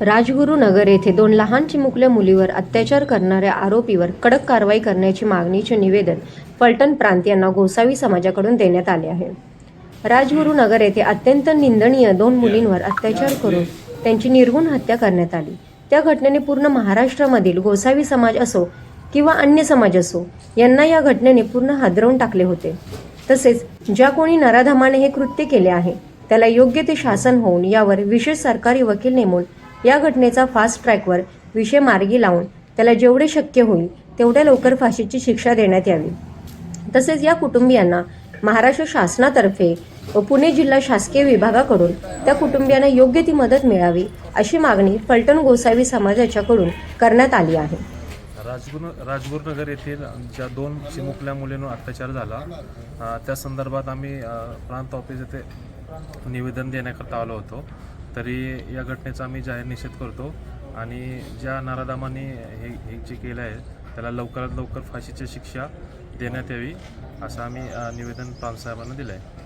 राजगुरुनगर येथे दोन लहान चिमुकल्या मुलीवर अत्याचार करणाऱ्या आरोपीवर कडक कारवाई करण्याची मागणीचे निवेदन फलटण प्रांत यांना गोसावी समाजाकडून देण्यात आले आहे. राजगुरुनगर येथे अत्यंत निंदनीय दोन मुलींवर अत्याचार करून त्यांची निर्गुण हत्या करण्यात आली. त्या घटनेने पूर्ण महाराष्ट्रामधील गोसावी समाज असो किंवा अन्य समाज असो यांना या घटनेने पूर्ण हादरवून टाकले होते. तसेच ज्या कोणी नराधमाने हे कृत्य केले आहे त्याला योग्य ते शासन होऊन यावर विशेष सरकारी वकील नेमून या घटनेचा फास्ट ट्रॅकवर विषय मार्गी लावून त्याला जेवढे शक्य होईल तेवढ्या लवकर फाशीची शिक्षा देण्यात यावी. तसेच या कुटुंबियांना महाराष्ट्र शासनातर्फे व पुणे जिल्हा शासकीय विभागाकडून त्या कुटुंबियांना योग्य ती मदत मिळावी अशी मागणी फलटण गोसावी समाजाच्याकडून करण्यात आली आहे. राजगुर राजगुरुनगर येथील ज्या दोन चिमुकल्या मुलींवर अत्याचार झाला त्या संदर्भात आम्ही प्रांत ऑफिस येथे निवेदन देण्याकरता आलो होतो. तरी या घटनेचा आम्ही जाहीर निषेध करतो. आणि ज्या नारादामांनी हे हे जे केलं आहे त्याला लवकरात लवकर फाशीची शिक्षा देण्यात यावी असं आम्ही निवेदन पालसाहेबांना दिलं आहे